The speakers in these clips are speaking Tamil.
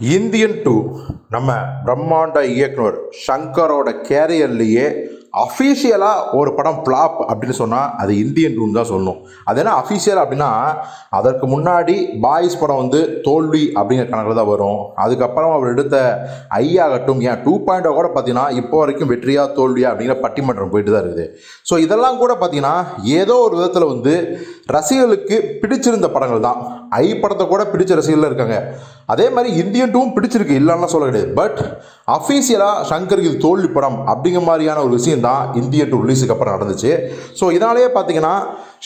இந்தியன் டூ நம்ம பிரம்மாண்ட இயக்குனர் சங்கரோட கேரியர்லேயே அஃபீஷியலாக ஒரு படம் ஃப்ளாப் அப்படின்னு சொன்னால் அது இந்தியன் டூன்னு தான் சொல்லணும். அது என்ன அஃபீஷியல் அப்படின்னா அதற்கு முன்னாடி பாய்ஸ் படம் வந்து தோல்வி அப்படிங்கிற கணக்கில் தான் வரும். அதுக்கப்புறம் அவர் எடுத்த ஐயாகட்டும் ஏன் டூ பாயிண்ட் கூட பார்த்தீங்கன்னா இப்போ வரைக்கும் வெற்றியா தோல்வியா அப்படிங்கிற பட்டிமன்றம் போயிட்டு தான் இருக்குது. ஸோ இதெல்லாம் கூட பார்த்தீங்கன்னா ஏதோ ஒரு விதத்தில் வந்து ரசிகர்களுக்கு பிடிச்சிருந்த படங்கள் தான். ஐ படத்தை கூட பிடிச்ச ரசிகர்கள் இருக்காங்க. அதே மாதிரி இந்தியன் டூவும் பிடிச்சிருக்கு இல்லைன்னா சொல்ல கிடையாது. பட் அஃபீஷியலாக சங்கருக்கு இது தோல்வி படம் அப்படிங்கிற மாதிரியான ஒரு விஷயம் தான் இந்தியன் டூ ரிலீஸுக்கு அப்புறம் நடந்துச்சு. ஸோ இதனாலேயே பார்த்தீங்கன்னா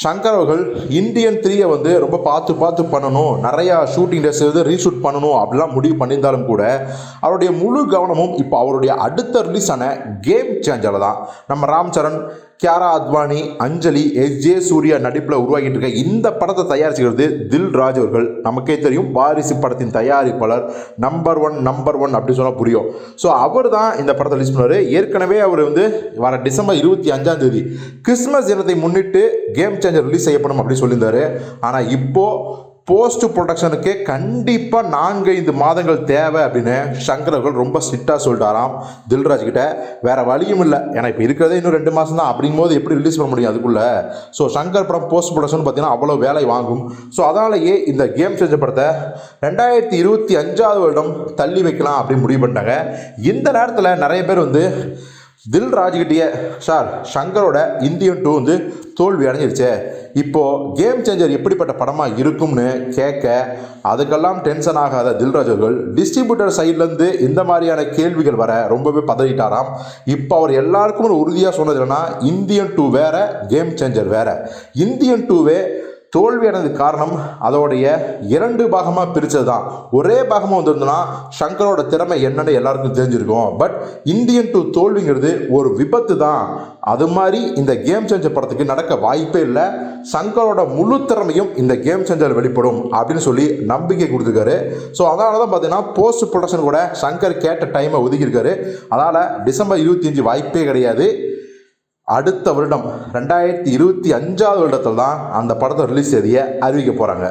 சங்கர் அவர்கள் இந்தியன் த்ரீயை வந்து ரொம்ப பார்த்து பார்த்து பண்ணணும். நிறையா ஷூட்டிங் டேஸ் வந்து ரீஷூட் பண்ணணும். அப்படிலாம் முடிவு பண்ணியிருந்தாலும் கூட அவருடைய முழு கவனமும் இப்போ அவருடைய அடுத்த ரிலீஸ் ஆன கேம் சேஞ்சரில் தான். நம்ம ராம் சரண் கியாரா அத்வானி அஞ்சலி எஸ் ஜே சூர்யா நடிப்பில் உருவாகிட்டு இருக்க இந்த படத்தை தயாரிச்சுக்கிறது தில் ராஜ் அவர்கள். நமக்கே தெரியும் வாரிசு படத்தின் தயாரிப்பாளர் நம்பர் ஒன் நம்பர் ஒன் அப்படின்னு சொன்னால் புரியும். ஸோ அவர் தான் இந்த படத்தை ரிலீஸ் பண்ணார் ஏற்கனவே அவர் வந்து வர டிசம்பர் இருபத்தி அஞ்சாம் தேதி கிறிஸ்மஸ் தினத்தை முன்னிட்டு கேம் சேஞ்சர் ரிலீஸ் செய்யப்படும் அப்படின்னு சொல்லியிருந்தாரு. ஆனால் இப்போது போஸ்ட் ப்ரொடக்ஷனுக்கு கண்டிப்பாக நான்கைந்து மாதங்கள் தேவை அப்படின்னு சங்கர் அவர்கள் ரொம்ப ஸ்ட்ரிக்டாக சொல்லிட்டாராம். தில்ராஜ் கிட்ட வேறு வழியும் இல்லை. ஏன்னா இப்போ இருக்கிறதே இன்னும் ரெண்டு மாதம் தான். அப்படிங்கும் போது எப்படி ரிலீஸ் பண்ண முடியும் அதுக்குள்ளே? ஸோ சங்கர் படம் போஸ்ட் ப்ரொடக்ஷன் பார்த்தீங்கன்னா அவ்வளோ வேலை வாங்கும். ஸோ அதனாலேயே இந்த கேம் சேஞ்ச படத்தை ரெண்டாயிரத்தி இருபத்தி அஞ்சாவது வருடம் தள்ளி வைக்கலாம் அப்படின்னு முடிவு பண்ணிட்டாங்க. இந்த நேரத்தில் நிறைய பேர் வந்து தில் ராஜ்கிட்டயே சார் ஷங்கரோட இந்தியன் டூ வந்து தோல்வி அடைஞ்சிருச்சே. இப்போது கேம் சேஞ்சர் எப்படிப்பட்ட படமாக இருக்கும்னு கேட்க அதுக்கெல்லாம் டென்ஷன் ஆகாத தில்ராஜ் அவர்கள் டிஸ்ட்ரிபியூட்டர் சைட்லேருந்து இந்த மாதிரியான கேள்விகள் வர ரொம்பவே பதறிட்டாராம். இப்போ அவர் எல்லாருக்கும் ஒரு உறுதியாக சொன்னது என்னன்னா இந்தியன் டூ வேற கேம் சேஞ்சர் வேறு. இந்தியன் டூவே தோல்வியானதுக்கு காரணம் அதோடைய இரண்டு பாகமாக பிரித்தது தான் ஒரே பாகமாக வந்திருந்தோன்னா சங்கரோட திறமை என்னன்னு எல்லாருக்கும் தெரிஞ்சிருக்கும். பட் இந்தியன் டூ தோல்விங்கிறது ஒரு விபத்து தான் அது மாதிரி இந்த கேம் சேஞ்சர் படத்துக்கு நடக்க வாய்ப்பே இல்லை. சங்கரோட முழு திறமையும் இந்த கேம் சேஞ்சர் வெளிப்படும் அப்படின்னு சொல்லி நம்பிக்கை கொடுத்துருக்காரு. ஸோ அதனால தான் பார்த்தீங்கன்னா போஸ்ட் ப்ரொடக்ஷன் கூட சங்கர் கேட்ட டைமை ஒதுக்கியிருக்காரு. அதனால் டிசம்பர் இருபத்தி அஞ்சு வாய்ப்பே கிடையாது. அடுத்த வருடம் ரெண்டாயிரத்தி இருபத்தி அஞ்சாவது வருடத்தில் தான் அந்த படத்தை ரிலீஸ் தேதியை அறிவிக்க போகிறாங்க